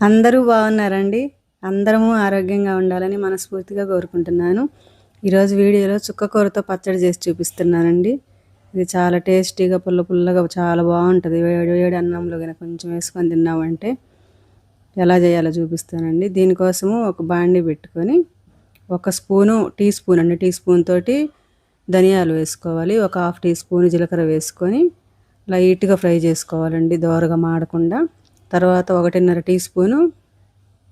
అందరూ బాగున్నారండి. అందరము ఆరోగ్యంగా ఉండాలని మనస్ఫూర్తిగా కోరుకుంటున్నాను. ఈరోజు వీడియోలో చుక్కకూరతో పచ్చడి చేసి చూపిస్తున్నానండి. ఇది చాలా టేస్టీగా పుల్ల పుల్లగా చాలా బాగుంటుంది. వేడి వేడి అన్నంలో కనుక కొంచెం వేసుకొని తిన్నామంటే ఎలా చేయాలో చూపిస్తానండి. దీనికోసము ఒక బాండి పెట్టుకొని ఒక స్పూను టీ స్పూన్ అండి. టీ స్పూన్ తోటి ధనియాలు వేసుకోవాలి. ఒక హాఫ్ టీ స్పూన్ జీలకర్ర వేసుకొని లైట్గా ఫ్రై చేసుకోవాలండి. దోరగా మాడకుండా. తర్వాత ఒకటిన్నర టీ స్పూను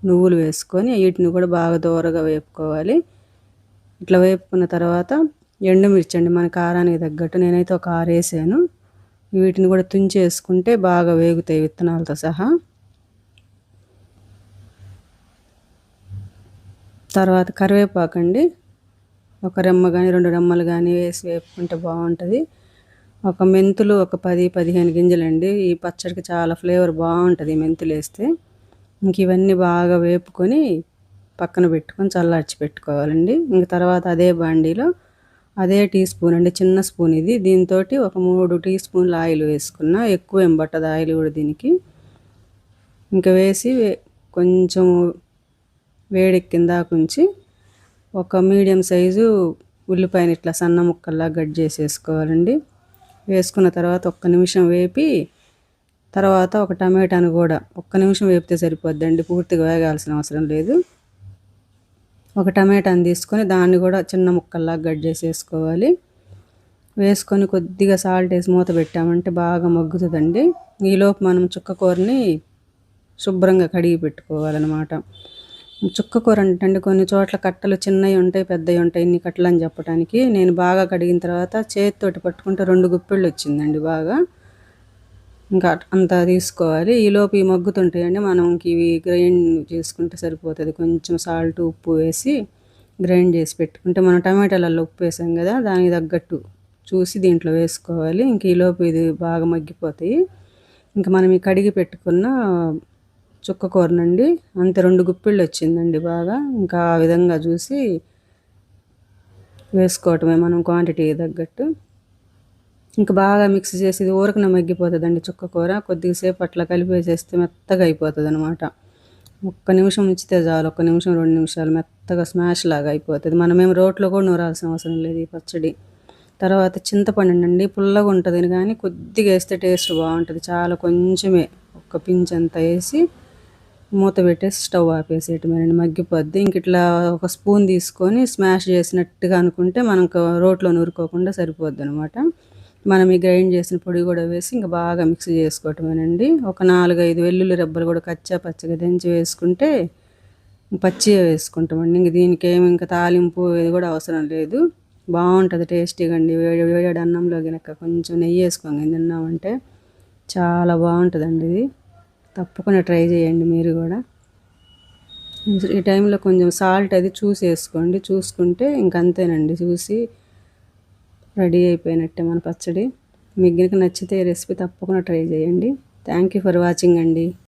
నువ్వులు వేసుకొని వీటిని కూడా బాగా దూరగా వేపుకోవాలి. ఇట్లా వేపుకున్న తర్వాత ఎండుమిర్చి అండి మన కారానికి తగ్గట్టు నేనైతే ఒక ఆరు వేసాను. వీటిని కూడా తుంచేసుకుంటే బాగా వేగుతాయి విత్తనాలతో సహా. తర్వాత కరివేపాకండి ఒక రెమ్మ కానీ రెండు రెమ్మలు కానీ వేసి వేపుకుంటే బాగుంటుంది. ఒక మెంతులు ఒక పది పదిహేను గింజలండి. ఈ పచ్చడికి చాలా ఫ్లేవర్ బాగుంటుంది మెంతులు వేస్తే ఇంక ఇవన్నీ బాగా వేపుకొని పక్కన పెట్టుకొని చల్లార్చి పెట్టుకోవాలండి. ఇంక తర్వాత అదే బాండీలో అదే టీ స్పూన్ అండి చిన్న స్పూన్ ఇది. దీంతో ఒక మూడు టీ స్పూన్లు ఆయిల్ వేసుకున్న ఎక్కువ ఏం పట్టదు ఆయిల్ కూడా దీనికి. ఇంకా వేసి కొంచెం వేడెక్కిన దాకుంచి ఉంచి ఒక మీడియం సైజు ఉల్లిపాయని ఇట్లా సన్న ముక్కల్లా కట్ చేసేసుకోవాలండి. వేసుకున్న తర్వాత ఒక్క నిమిషం వేపి తర్వాత ఒక టమాటాను కూడా ఒక్క నిమిషం వేపితే సరిపోద్దండి. పూర్తిగా వేగాల్సిన అవసరం లేదు. ఒక టమాటాను తీసుకొని దాన్ని కూడా చిన్న ముక్కల్లా గడ్ చేసేసుకోవాలి వేసుకొని కొద్దిగా సాల్ట్ వేసి మూత పెట్టామంటే బాగా మగ్గుతుందండి. ఈలోపు మనం చుక్క కూరని శుభ్రంగా కడిగి పెట్టుకోవాలన్నమాట. చుక్క కూర అంటే కొన్ని చోట్ల కట్టలు చిన్నవి ఉంటాయి పెద్దవి ఉంటాయి ఇన్ని కట్టలు అని చెప్పడానికి నేను బాగా కడిగిన తర్వాత చేతితోటి పట్టుకుంటే రెండు గుప్పిళ్ళు వచ్చిందండి బాగా. ఇంకా అంతా తీసుకోవాలి. ఈలోపు ఈ మగ్గుతుంటాయండి. మనం ఇవి గ్రైండ్ చేసుకుంటే సరిపోతుంది. కొంచెం సాల్ట్ ఉప్పు వేసి గ్రైండ్ చేసి పెట్టుకుంటే మనం టమాటాలలో ఉప్పు వేసాం కదా దానికి తగ్గట్టు చూసి దీంట్లో వేసుకోవాలి. ఇంక ఈలోపు ఇది బాగా మగ్గిపోతాయి. ఇంకా మనం ఈ కడిగి పెట్టుకున్న చుక్క కూరనండి. అంత రెండు గుప్పిళ్ళు వచ్చిందండి బాగా. ఇంకా ఆ విధంగా చూసి వేసుకోవటమే మనం క్వాంటిటీ తగ్గట్టు. ఇంకా బాగా మిక్స్ చేసి ఇది ఊరకన మగ్గిపోతుందండి చుక్క కూర. కొద్దిసేపు అట్లా కలిపేసేస్తే మెత్తగా అయిపోతుంది అనమాట ఒక్క నిమిషం ఉంచితే చాలు. ఒక్క నిమిషం రెండు నిమిషాలు మెత్తగా స్మాష్ లాగా అయిపోతుంది. మనమేం రోట్లో కూడా నూరాల్సిన అవసరం లేదు ఈ పచ్చడి. తర్వాత చింతపండు అండి పుల్లగా ఉంటుంది కానీ కొద్దిగా వేస్తే టేస్ట్ బాగుంటుంది. చాలా కొంచెమే. ఒక్క పించ్ అంతా వేసి మూత పెట్టేసి స్టవ్ ఆపేసేయటమేనండి మగ్గిపోద్ది. ఇంక ఇట్లా ఒక స్పూన్ తీసుకొని స్మాష్ చేసినట్టుగా అనుకుంటే మనం రోట్లో నూరుకోకుండా సరిపోద్ది అనమాట మనం ఈ గ్రైండ్ చేసిన పొడి కూడా వేసి ఇంకా బాగా మిక్స్ చేసుకోవటమేనండి. ఒక నాలుగైదు వెల్లుల్లి రెబ్బలు కూడా కచ్చా పచ్చగా దంచి వేసుకుంటే పచ్చిగా వేసుకుంటామండి. ఇంక దీనికి ఏమి ఇంకా తాలింపు ఇది కూడా అవసరం లేదు. బాగుంటుంది టేస్టీగా అండి. వేడి వేడి అన్నంలో కనుక కొంచెం నెయ్యి వేసుకోండి. తిన్నామంటే చాలా బాగుంటుందండి ఇది. తప్పకుండా ట్రై చేయండి మీరు కూడా. ఈ టైంలో కొంచెం సాల్ట్ అది చూసి వేసుకోండి. చూసుకుంటే ఇంకంతేనండి చూసి రెడీ అయిపోయినట్టే మన పచ్చడి. మీకు నచ్చితే రెసిపీ తప్పకుండా ట్రై చేయండి. థ్యాంక్ యూ ఫర్ వాచింగ్ అండి.